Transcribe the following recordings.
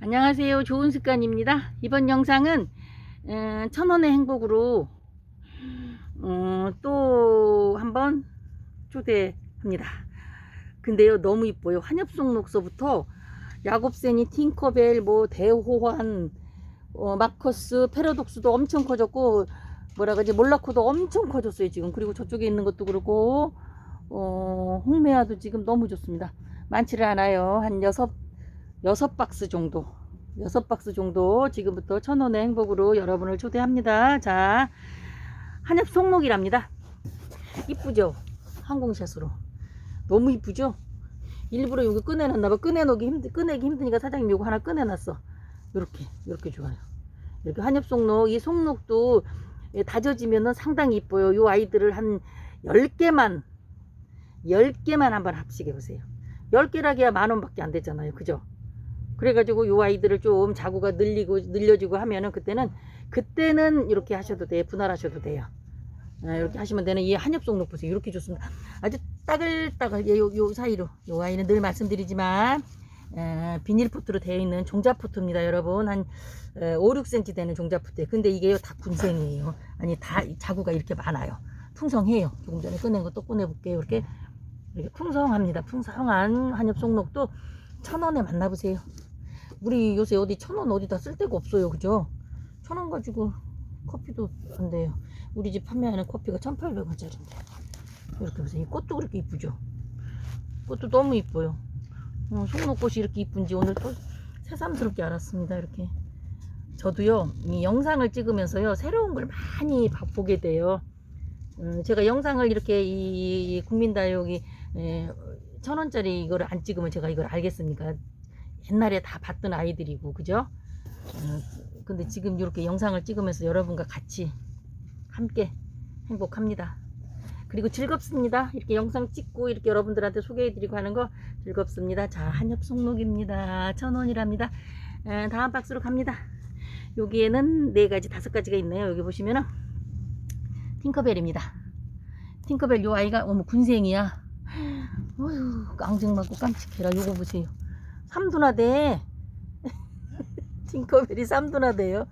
안녕하세요. 좋은 습관입니다. 이번 영상은 음, 천원의 행복으로 음, 또 한번 초대합니다. 근데요 너무 이뻐요. 한엽송 녹서부터 야곱세니, 팅커벨, 뭐 대호환, 어, 마커스, 패러독스도 엄청 커졌고 뭐라 그러지 몰라코도 엄청 커졌어요 지금. 그리고 저쪽에 있는 것도 그렇고 어, 홍매화도 지금 너무 좋습니다. 많지를 않아요. 한 여섯 여섯 박스 정도 여섯 박스 정도 지금부터 천원의 행복으로 여러분을 초대합니다. 자 한엽 송록이랍니다. 이쁘죠? 항공샷으로. 너무 이쁘죠? 일부러 이거 꺼내놨나봐. 꺼내놓기 힘들 꺼내기 힘드니까 사장님 이거 하나 꺼내놨어. 이렇게 이렇게 좋아요. 이렇게 한엽 송록 이 송록도 예, 다져지면은 상당히 이뻐요. 요 아이들을 한 10개만 10개만 한번 합식해 보세요. 10개라기야 만 원밖에 안 되잖아요. 그죠 그래가지고 요 아이들을 좀 자구가 늘리고 늘려주고 하면은 그때는 그때는 이렇게 하셔도 돼요. 분할하셔도 돼요. 아, 이렇게 하시면 되는 이 한엽송록 보세요. 이렇게 좋습니다. 아주 따글따글 예, 요, 요 사이로. 요 아이는 늘 말씀드리지만 에, 비닐포트로 되어 있는 종자포트입니다 여러분. 한 에, 5, 6cm 되는 종자포트 근데 이게요 다 군생이에요. 아니 다 자구가 이렇게 많아요. 풍성해요. 조금 전에 꺼낸 거 또 꺼내 볼게요. 이렇게. 이렇게 풍성합니다. 풍성한 한엽송록도 천 원에 만나보세요 우리 요새 어디 천 원 어디다 쓸 데가 없어요. 그죠? 천 원 가지고 커피도 안 돼요. 우리 집 판매하는 커피가 1800원짜리인데. 이렇게 보세요. 이 꽃도 그렇게 이쁘죠? 꽃도 너무 이뻐요. 어, 송록꽃이 이렇게 이쁜지 오늘 또 새삼스럽게 알았습니다. 이렇게. 저도요 이 영상을 찍으면서요 새로운 걸 많이 봐- 보게 돼요. 음, 제가 영상을 이렇게 이 국민다육이 에, 천 원짜리 이거를 안 찍으면 제가 이걸 알겠습니까? 옛날에 다 봤던 아이들이고 그죠? 어, 근데 지금 이렇게 영상을 찍으면서 여러분과 같이 함께 행복합니다. 그리고 즐겁습니다. 이렇게 영상 찍고 이렇게 여러분들한테 소개해드리고 하는 거 즐겁습니다. 자 한엽 송록입니다. 천 원이랍니다. 에, 다음 박스로 갑니다. 여기에는 네 가지 다섯 가지가 있네요. 여기 보시면은 팅커벨입니다. 팅커벨 요 아이가 어머 군생이야. 어휴 깡증 맞고 깜찍해라 요거 보세요 삼두나대. 팅커벨이 삼두나대요.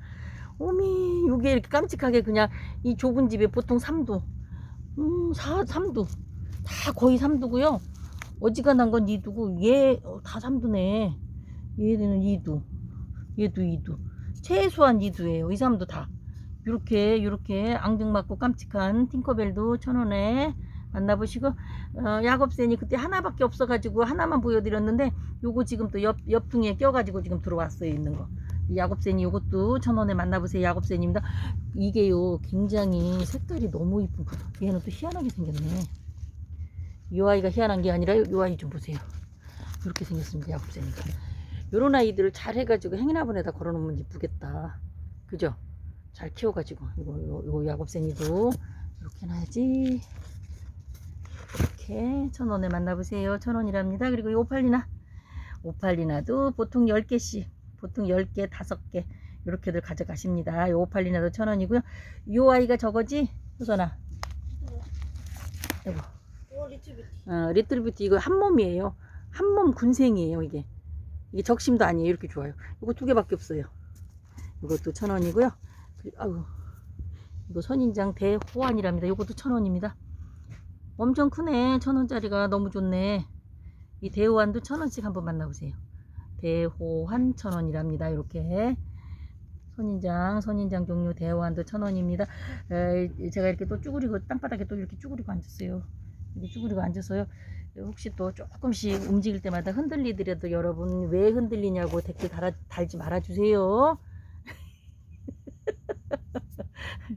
오미 요게 이렇게 깜찍하게 그냥 이 좁은 집에 보통 삼두. 음 사, 삼두. 다 거의 삼두고요. 어지간한 건 이두고 얘다 삼두네. 얘는 이두. 얘도 이두. 최소한 이두예요. 이 삼두 다. 요렇게 요렇게 앙증맞고 깜찍한 팅커벨도 천원에 만나보시고 어, 야곱센이 그때 하나밖에 없어가지고 하나만 보여드렸는데 요거 지금 또 옆, 옆퉁이에 껴가지고 지금 들어왔어요 있는 거. 이 야곱센이 요것도 천원에 만나보세요 야곱센입니다. 이게요 굉장히 색깔이 너무 이쁜 거. 얘는 또 희한하게 생겼네. 이 아이가 희한한 게 아니라 요 아이 좀 보세요. 이렇게 생겼습니다 야곱센이가. 요런 아이들을 잘 해가지고 행인화분에다 걸어놓으면 이쁘겠다. 그죠? 잘 키워가지고. 이거 요, 요 야곱센이도 이렇게 해놔야지 이렇게 천 원에 만나보세요. 천 원이랍니다. 그리고 이 오팔리나 오팔리나도 보통 10개씩 보통 10개, 5개 이렇게들 가져가십니다. 이 오팔리나도 천 원이고요. 이 아이가 저거지? 효선아. 리트비티 어, 리틀뷰티 이거 한 몸이에요. 한 몸 군생이에요, 이게. 이게 적심도 아니에요. 이렇게 좋아요. 이거 두 개밖에 없어요. 이것도 천 원이고요. 아우. 이거 선인장 대호환이랍니다. 이것도 천 원입니다. 엄청 크네. 천 원짜리가 너무 좋네. 이 대호환도 천 원씩 한번 만나보세요. 대호환 천 원이랍니다. 이렇게 선인장, 선인장 종류 대호환도 천 원입니다. 에, 제가 이렇게 또 쭈그리고 땅바닥에 또 이렇게 쭈그리고 앉았어요. 이렇게 쭈그리고 앉아서요. 혹시 또 조금씩 움직일 때마다 흔들리더라도 여러분 왜 흔들리냐고 댓글 달아, 달지 말아주세요.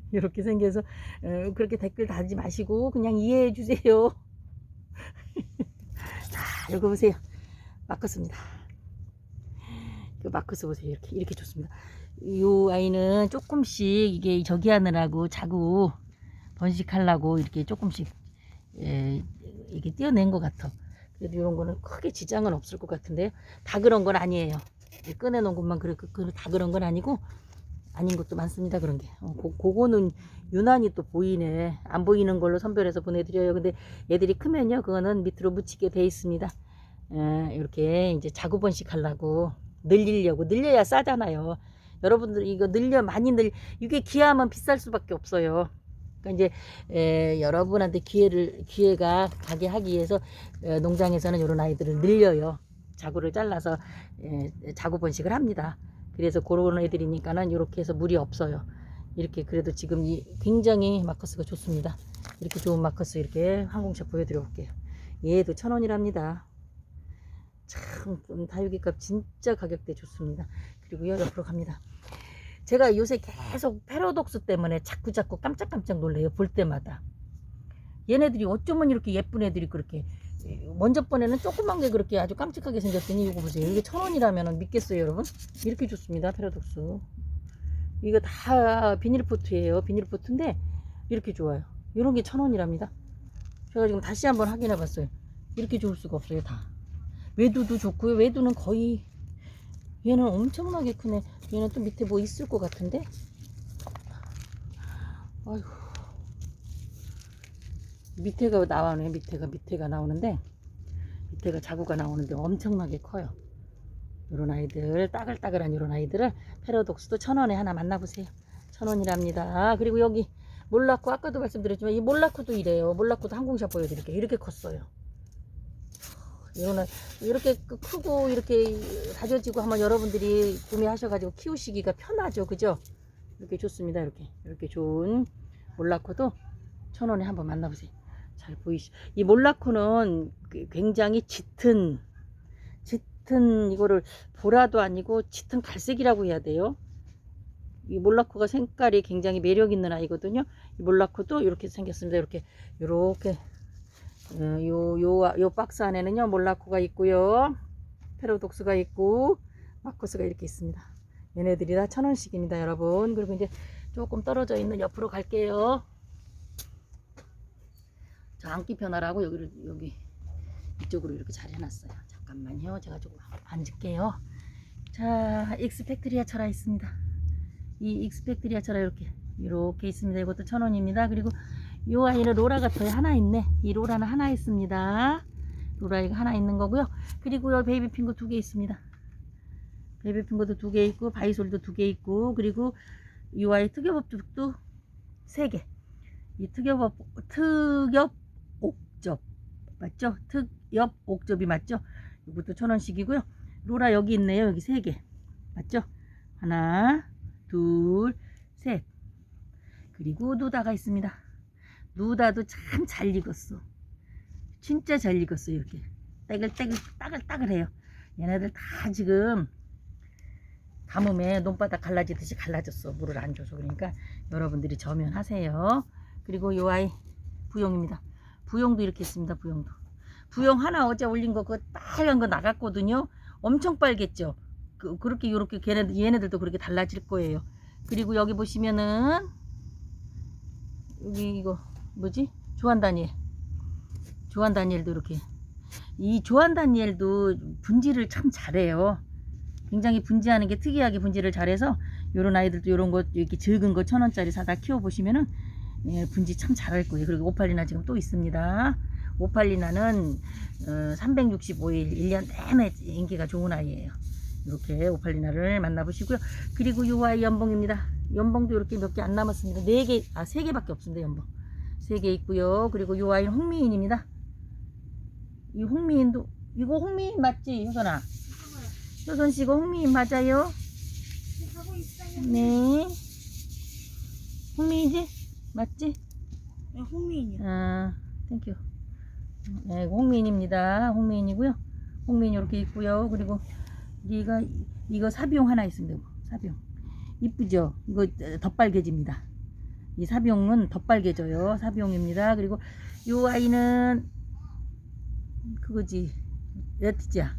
이렇게 생겨서 어, 그렇게 댓글 달지 마시고 그냥 이해해 주세요. 자, 이거 보세요. 마커스입니다. 그 마커스 보세요. 이렇게 이렇게 좋습니다. 이 아이는 조금씩 이게 저기 하느라고 자꾸 번식하려고 이렇게 조금씩 예, 이게 띄어낸 것 같아. 그래도 이런 거는 크게 지장은 없을 것 같은데요. 다 그런 건 아니에요. 이 꺼내놓은 것만 그래, 다 그런 건 아니고 아닌 것도 많습니다. 그런 게. 어, 고, 그거는 유난히 또 보이네. 안 보이는 걸로 선별해서 보내드려요. 근데 얘들이 크면요. 그거는 밑으로 묻히게 돼 있습니다. 에, 이렇게 이제 자구 번식 하려고 늘리려고 늘려야 싸잖아요. 여러분들 이거 늘려 많이 늘 이게 기하면 비쌀 수밖에 없어요. 그러니까 이제 에, 여러분한테 기회를 기회가 가게 하기 위해서 에, 농장에서는 이런 아이들을 늘려요. 자구를 잘라서 에, 자구 번식을 합니다. 그래서 그런 애들이니까는 이렇게 해서 물이 없어요. 이렇게 그래도 지금 이 굉장히 마커스가 좋습니다. 이렇게 좋은 마커스 이렇게 항공샷 보여드려 볼게요. 얘도 천 원이랍니다. 참 음, 다육이값 진짜 가격대 좋습니다. 그리고요 옆으로 갑니다. 제가 요새 계속 패러독스 때문에 자꾸 자꾸 깜짝깜짝 놀래요. 볼 때마다. 얘네들이 어쩌면 이렇게 예쁜 애들이 그렇게 먼저 번에는 조그만 게 그렇게 아주 깜찍하게 생겼더니 이거 보세요. 이게 천 원이라면 믿겠어요, 여러분? 이렇게 좋습니다. 패러독스. 이거 다 비닐포트예요. 비닐포트인데 이렇게 좋아요. 이런 게 천 원이랍니다. 제가 지금 다시 한번 확인해 봤어요. 이렇게 좋을 수가 없어요, 다. 외두도 좋고요. 외두는 거의 얘는 엄청나게 크네. 얘는 또 밑에 뭐 있을 것 같은데. 아이고. 밑에가 나오네. 밑에가 밑에가 나오는데 밑에가 자구가 나오는데 엄청나게 커요. 이런 아이들 따글따글한 이런 아이들을 패러독스도 천 원에 하나 만나보세요. 천 원이랍니다. 그리고 여기 몰라코 아까도 말씀드렸지만 이 몰라코도 이래요. 몰라코도 항공샷 보여드릴게요. 이렇게 컸어요. 이거는 이렇게 크- 크고 이렇게 다져지고 하면 여러분들이 구매하셔가지고 키우시기가 편하죠, 그죠? 이렇게 좋습니다, 이렇게 이렇게 좋은 몰라코도 천 원에 한번 만나보세요. 잘 보이시? 이 몰라코는 그 굉장히 짙은 짙은 이거를 보라도 아니고 짙은 갈색이라고 해야 돼요. 이 몰라코가 색깔이 굉장히 매력 있는 아이거든요. 이 몰라코도 이렇게 생겼습니다. 이렇게 이렇게 어, 요, 요, 요 박스 안에는요, 몰라코가 있고요. 페로독스가 있고, 마커스가 이렇게 있습니다. 얘네들이 다 천 원씩입니다, 여러분. 그리고 이제 조금 떨어져 있는 옆으로 갈게요. 저 앉기 편하라고 여기를, 여기, 이쪽으로 이렇게 잘 해놨어요. 잠깐만요. 제가 조금 앉을게요. 자, 익스펙트리아 철화 있습니다. 이 익스펙트리아 철화 이렇게, 이렇게 있습니다. 이것도 천 원입니다. 그리고 요 아이는 로라가 더 하나 있네. 이 로라는 하나 있습니다. 로라이가 하나 있는 거고요. 그리고 요 베이비 핑거 두 개 있습니다. 베이비 핑거도 두 개 있고 바이솔도 두 개 있고 그리고 이 아이 특엽업접도 세 개. 이 특엽업 특엽 옥접 맞죠? 특엽 옥접이 맞죠? 이것도 천 원씩이고요. 로라 여기 있네요. 여기 세 개. 맞죠? 하나, 둘, 셋. 그리고 누다가 있습니다. 누다도 참 잘 익었어. 진짜 잘 익었어 이렇게 따글따글 따글따글해요. 얘네들 다 지금 가뭄에 논바닥 갈라지듯이 갈라졌어. 물을 안 줘서 그러니까 여러분들이 저면하세요. 그리고 요 아이 부용입니다. 부용도 이렇게 있습니다. 부용도. 부용 하나 어제 올린 거 그거 빨간 거 나갔거든요. 엄청 빨겠죠. 그, 그렇게 요렇게 걔네들 얘네들도 그렇게 달라질 거예요. 그리고 여기 보시면은 여기 이거 뭐지? 조한 다니엘. 조한 다니엘도 이렇게. 이 조한 다니엘도 분지를 참 잘해요. 굉장히 분지하는 게 특이하게 분지를 잘해서 요런 아이들도 요런 거 이렇게 적은 거 천 원짜리 사다 키워 보시면은 예, 분지 참 잘할 거예요. 그리고 오팔리나 지금 또 있습니다. 오팔리나는 어, 365일 1년 내내 인기가 좋은 아이예요. 이렇게 오팔리나를 만나보시고요. 그리고 요 아이 연봉입니다. 연봉도 이렇게 몇 개 안 남았습니다. 네 개, 아, 세 개밖에 없습니다, 연봉. 세개 있고요. 그리고 요 아이는 홍미인입니다. 이 홍미인도, 이거 홍미인 맞지, 효선아? 효선 씨, 이거 홍미인 맞아요? 있어요. 네. 홍미인지? 맞지? 네, 홍미인이요. 아, 땡큐. 네, 홍미인입니다. 홍미인이고요. 홍미인 이렇게 있고요. 그리고 이가 이거 사비용 하나 있습니다. 사비용. 이쁘죠? 이거 덧빨개집니다. 이 사비용은 덧빨개져요. 사비용입니다. 그리고 요 아이는 그거지. 레티지아.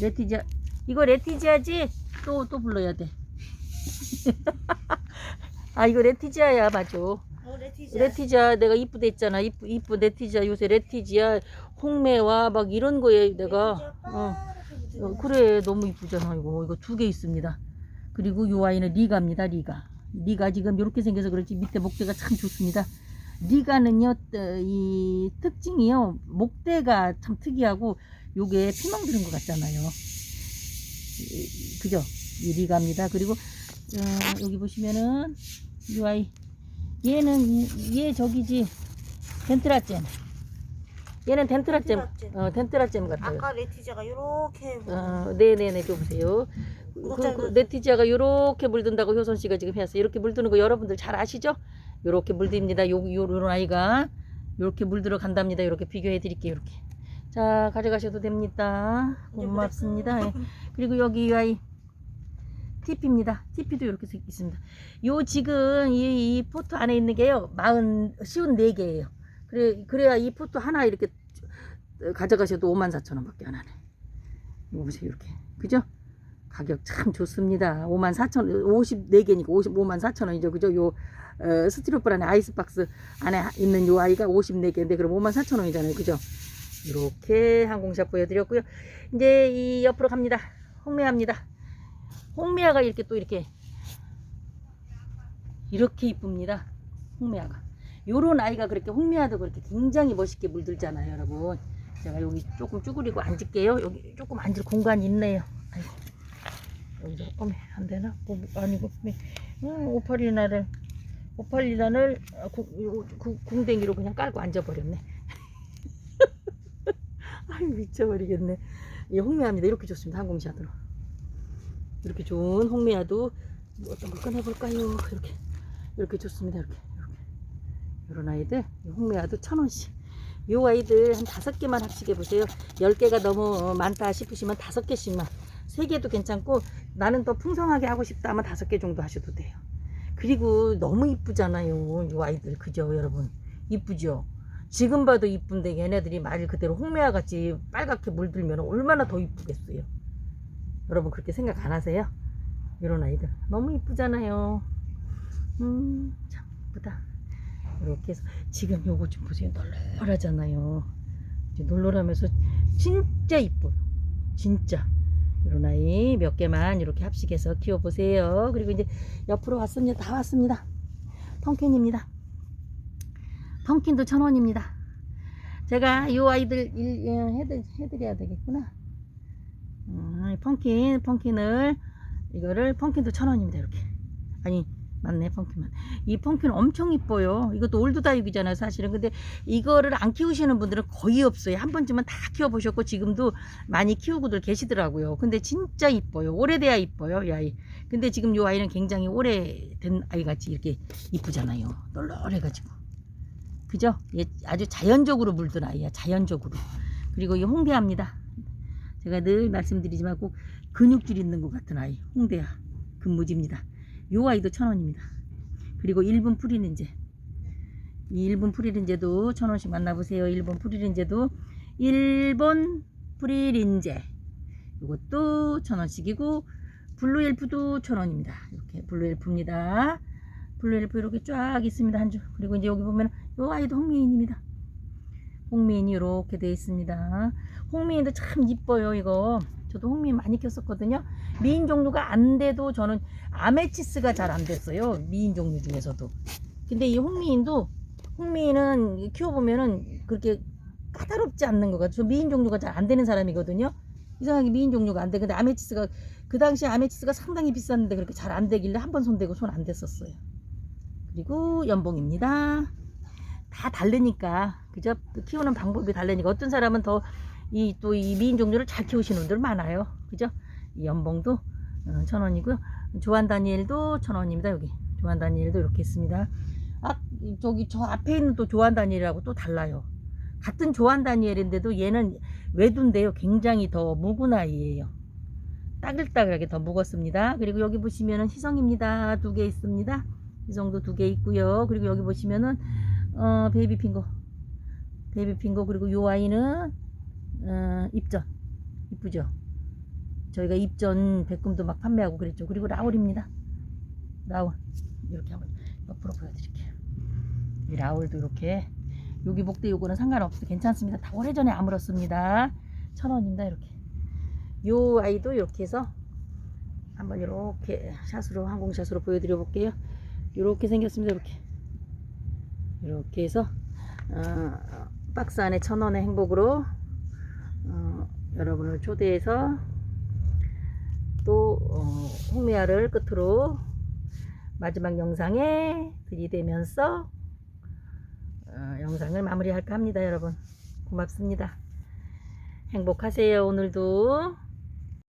레티지아. 이거 레티지아지? 또 또 불러야 돼. 아, 이거 레티지아야, 맞아. 어, 레티자. 레티지아 내가 이쁘다 했잖아. 이쁘 이쁘 레티지아 요새 레티지아 홍매와 막 이런 거에 내가 어, 어, 그래 너무 이쁘잖아 이거 이거 두 개 있습니다. 그리고 요 아이는 리가입니다. 리가 리가 지금 이렇게 생겨서 그렇지 밑에 목대가 참 좋습니다. 리가는요 어, 이 특징이요 목대가 참 특이하고 요게 피멍 들은 것 같잖아요. 이- 그죠? 이리 갑니다. 그리고 어, 여기 보시면은 이 아이 얘는 이- 얘 저기지 덴트라잼. 얘는 덴트라잼. 어 덴트라잼 같아요. 아까 레티저가 이렇게 어, 네네네 좀 보세요. 그, 그 네티지아가 이렇게 물든다고 효선 씨가 지금 해왔어요. 이렇게 물드는 거 여러분들 잘 아시죠? 이렇게 물듭니다. 요 요런 아이가 이렇게 물들어 간답니다. 이렇게 비교해 드릴게요. 이렇게. 자 가져가셔도 됩니다. 고맙습니다. 예. 그리고 여기 이 아이 TP입니다. TP도 이렇게 써 있습니다. 요 지금 이, 이 포트 안에 있는 게요. 마흔 쉬운 네 개예요. 그래 그래야 이 포트 하나 이렇게 가져가셔도 5만 4천 원밖에 안 하네. 이거 보세요 이렇게 그죠? 가격 참 좋습니다. 5만 4천 54개니까 55만 4천 원이죠. 그죠? 요 어, 스티로폴 안에 아이스박스 안에 있는 요 아이가 54개인데 그럼 5만 4천 원이잖아요. 그죠? 이렇게 항공샷 보여드렸고요. 이제 이 옆으로 갑니다. 홍매화입니다. 홍매화가 이렇게 또 이렇게 이렇게 이쁩니다. 홍매화가. 요런 아이가 그렇게 홍매화도 그렇게 굉장히 멋있게 물들잖아요, 여러분. 제가 여기 조금 쭈그리고 앉을게요. 여기 조금 앉을 공간이 있네요. 아이고. 여기도, 어메, 안 되나? 뭐, 뭐, 아니고, 네. 음, 오팔리나를, 오팔리나를 어, 궁뎅이로 그냥 깔고 앉아버렸네. 아유, 미쳐버리겠네. 이 홍매화입니다. 이렇게 좋습니다. 항공샷으로. 이렇게 좋은 홍매화도 뭐 어떤 걸 꺼내볼까요? 이렇게. 이렇게 좋습니다. 이렇게. 이렇게. 이런 아이들, 이 홍매화도 천 원씩. 요 아이들 한 다섯 개만 합식해 보세요. 열 개가 너무 많다 싶으시면 다섯 개씩만. 세 개도 괜찮고 나는 더 풍성하게 하고 싶다 하면 다섯 개 정도 하셔도 돼요. 그리고 너무 이쁘잖아요. 요 아이들 그죠, 여러분? 이쁘죠? 지금 봐도 이쁜데 얘네들이 말 그대로 홍매화 같이 빨갛게 물들면 얼마나 더 이쁘겠어요. 여러분 그렇게 생각 안 하세요? 이런 아이들 너무 이쁘잖아요. 음, 참 이쁘다. 이렇게 해서 지금 요거 좀 보세요. 널널하잖아요. 이제 널널하면서 진짜 이뻐요. 진짜. 이런 아이 몇 개만 이렇게 합식해서 키워보세요. 그리고 이제 옆으로 왔습니다. 다 왔습니다. 펑킨입니다. 펑킨도 천 원입니다. 제가 이 아이들 일, 예, 해드, 해드려야 되겠구나. 음, 펑킨, 펑킨을 이거를 펑킨도 천 원입니다. 이렇게. 아니 맞네 펑킨만. 이 펑킨 엄청 이뻐요. 이것도 올드다육이잖아요 사실은. 근데 이거를 안 키우시는 분들은 거의 없어요. 한 번쯤은 다 키워보셨고 지금도 많이 키우고들 계시더라고요. 근데 진짜 이뻐요. 오래돼야 이뻐요 이 아이. 근데 지금 이 아이는 굉장히 오래된 아이 같이 이렇게 이쁘잖아요. 널널해가지고. 그죠? 얘 아주 자연적으로 물든 아이야. 자연적으로. 그리고 이 홍대합니다. 제가 늘 말씀드리지만 꼭 근육질 있는 것 같은 아이. 홍대야. 금무지입니다. 요 아이도 천 원입니다. 그리고 1분 프리린제. 이 1분 프리린제도 천 원씩 만나보세요. 1분 프리린제도 1번 프리린제. 이것도 천 원씩이고 블루엘프도 천 원입니다. 이렇게 블루엘프입니다. 블루엘프 이렇게 쫙 있습니다. 한 줄. 그리고 이제 여기 보면 요 아이도 홍미인입니다. 홍미인이 이렇게 되어 있습니다. 홍미인도 참 이뻐요. 이거 저도 홍미인 많이 켰었거든요. 미인 종류가 안 돼도 저는 아메치스가 잘 안 됐어요. 미인 종류 중에서도. 근데 이 홍미인도 홍미인은 키워보면은 그렇게 까다롭지 않는 것 같아요. 저 미인 종류가 잘 안 되는 사람이거든요. 이상하게 미인 종류가 안 돼. 근데 아메치스가 그 당시에 아메치스가 상당히 비쌌는데 그렇게 잘 안 되길래 한 번 손대고 손 안 댔었어요. 그리고 연봉입니다. 다 다르니까 그죠? 키우는 방법이 다르니까 어떤 사람은 더 이 또이 미인 종류를 잘 키우시는 분들 많아요. 그죠? 이 연봉도 어, 천 원이고요. 조한 다니엘도 천 원입니다. 여기 조한 다니엘도 이렇게 있습니다. 아 저기 저 앞에 있는 또 조한 다니엘하고 또 달라요. 같은 조한 다니엘인데도 얘는 외두인데요. 굉장히 더 묵은 아이예요. 따글따글하게 더 묵었습니다. 그리고 여기 보시면은 희성입니다. 두 개 있습니다. 희성도 두 개 있고요. 그리고 여기 보시면은 어, 베이비 핑거, 베이비 핑거 그리고 요 아이는 어, 입전 이쁘죠? 저희가 입전 백금도 막 판매하고 그랬죠. 그리고 라울입니다. 라울 이렇게 한번 옆으로 보여드릴게요. 이 라울도 이렇게 여기 목대 요거는 상관없어 괜찮습니다. 다 오래전에 아물었습니다. 천 원입니다. 이렇게 요 아이도 이렇게 해서 한번 이렇게 샷으로 항공샷으로 보여드려 볼게요. 이렇게 생겼습니다. 이렇게 이렇게 해서 어, 박스 안에 천 원의 행복으로 어, 여러분을 초대해서 어, 홍미화를 끝으로 마지막 영상에 들이대면서 어, 영상을 마무리할까 합니다, 여러분. 고맙습니다. 행복하세요, 오늘도.